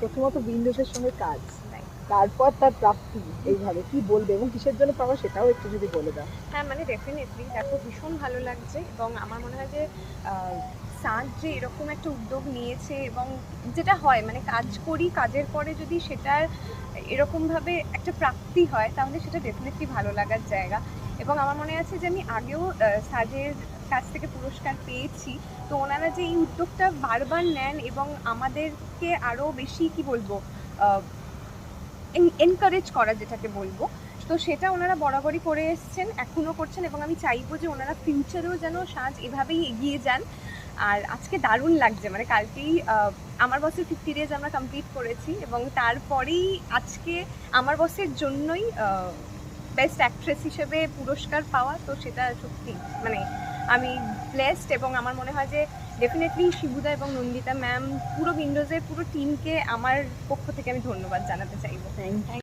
প্রথমত বিন্দুদের সঙ্গে কাজ তারপর তার প্রাপ্তি এইভাবে কি বলবে এবং কিসের জন্য পাওয়া সেটাও একটু যদি বলে দাও। হ্যাঁ মানে ডেফিনেটলি দেখো ভীষণ ভালো লাগছে এবং আমার মনে হয় যে সাজ যে এরকম একটা উদ্যোগ নিয়েছে এবং যেটা হয় মানে কাজ করি, কাজের পরে যদি সেটার এরকমভাবে একটা প্রাপ্তি হয়, তাহলে সেটা ডেফিনেটলি ভালো লাগার জায়গা। এবং আমার মনে আছে যে আমি আগেও সাজের কাছ থেকে পুরস্কার পেয়েছি। তো ওনারা যে এই উদ্যোগটা বারবার নেন এবং আমাদেরকে আরও বেশি, কি বলব এনকারেজ করা যেটাকে বলব, তো সেটা ওনারা বরাবরই করে এসছেন, এখনও করছেন এবং আমি চাইব যে ওনারা ফিউচারেও যেন সাজ এভাবেই এগিয়ে যান। আর আজকে দারুণ লাগছে মানে কালকেই আমার বসের ফিফটি ডেজ আমরা কমপ্লিট করেছি এবং তারপরেই আজকে আমার বসের জন্যই বেস্ট অ্যাক্ট্রেস হিসেবে পুরস্কার পাওয়া, তো সেটা সত্যি মানে আমি ব্লেসড এবং আমার মনে হয় যে ডেফিনেটলি শিবুদা এবং নন্দিতা ম্যাম পুরো উইন্ডোজের পুরো টিমকে আমার পক্ষ থেকে আমি ধন্যবাদ জানাতে চাইব। থ্যাংক